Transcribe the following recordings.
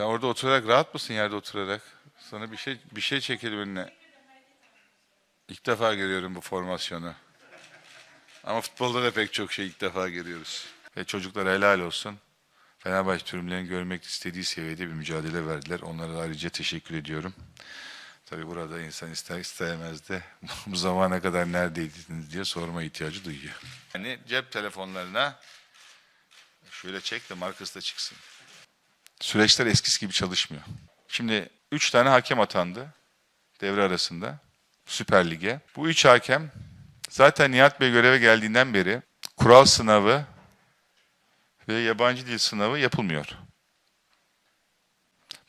Sen orada oturarak rahat mısın yerde oturarak? Sana bir şey bir şey çekelim önüne. İlk defa görüyorum bu formasyonu. Ama futbolda da pek çok şey ilk defa görüyoruz. Ve çocuklar helal olsun. Fenerbahçe tribünlerini görmek istediği seviyede bir mücadele verdiler. Onlara da ayrıca teşekkür ediyorum. Tabii burada insan ister istemez de bu zamana kadar neredeydiniz diye sorma ihtiyacı duyuyor. Yani cep telefonlarına şöyle çek de markası da çıksın. Süreçler eskisi gibi çalışmıyor. Şimdi üç tane hakem atandı devre arasında Süper Lig'e. Bu üç hakem zaten Nihat Bey göreve geldiğinden beri kural sınavı ve yabancı dil sınavı yapılmıyor.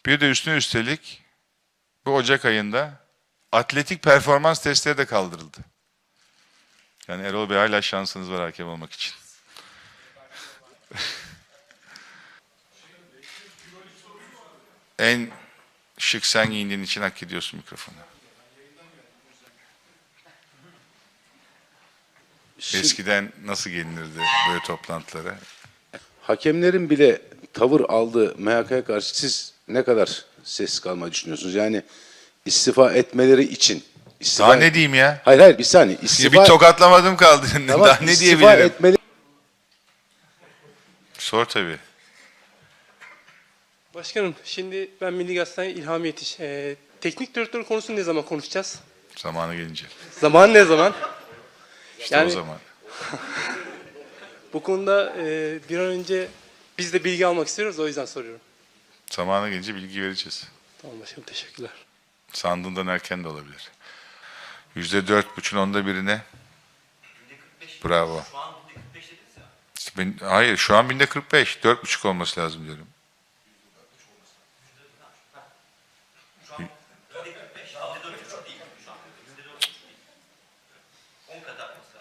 Bir de üstüne üstelik bu Ocak ayında atletik performans testleri de kaldırıldı. Yani Erol Bey hala şansınız var hakem olmak için. En şık sen giyindiğin için hak ediyorsun mikrofonu. Şimdi Eskiden nasıl gelinirdi böyle toplantılara? hakemlerin bile tavır aldığı MHK'ya karşı siz ne kadar ses kalmayı düşünüyorsunuz? Yani istifa etmeleri için. istifa Daha ne diyeyim ya? Hayır hayır bir saniye. Ya İstifa, bir tokatlamadım kaldı. Tamam, Daha ne diyebilirim? etmeli. Sor tabii. Başkanım şimdi ben Milli Gazete'den İlham Yetiş. Ee, teknik direktör konusunu ne zaman konuşacağız? Zamanı gelince. Zaman ne zaman? İşte Yani- o zaman. Bu konuda e, bir an önce biz de bilgi almak istiyoruz o yüzden soruyorum. Zamanı gelince bilgi vereceğiz. Tamam başkanım teşekkürler. Sandığından erken de olabilir. Yüzde dört buçun onda birine. Bravo. İşte ben- hayır şu an binde 45. Dört buçuk olması lazım diyorum.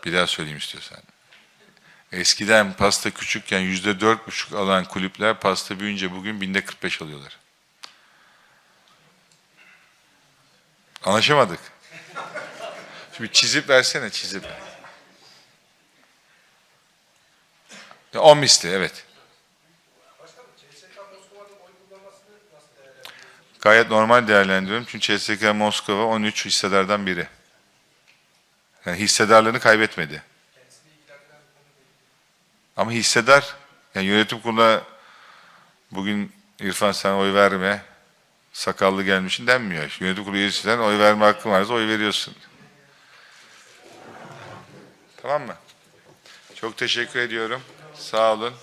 Bir daha söyleyeyim istiyorsan. Eskiden pasta küçükken yüzde dört buçuk alan kulüpler pasta büyüyünce bugün binde 45 alıyorlar. Anlaşamadık. Şimdi çizip versene çizip. Ya, 10 misli evet. Gayet normal değerlendiriyorum. Çünkü CSK Moskova 13 hissedardan biri. Yani hissedarlığını kaybetmedi. Ama hissedar, yani yönetim kuruluna bugün İrfan sen oy verme, sakallı gelmişin denmiyor. Yönetim kurulu üyesinden oy verme hakkın varsa oy veriyorsun. Tamam mı? Çok teşekkür ediyorum. Sağ olun.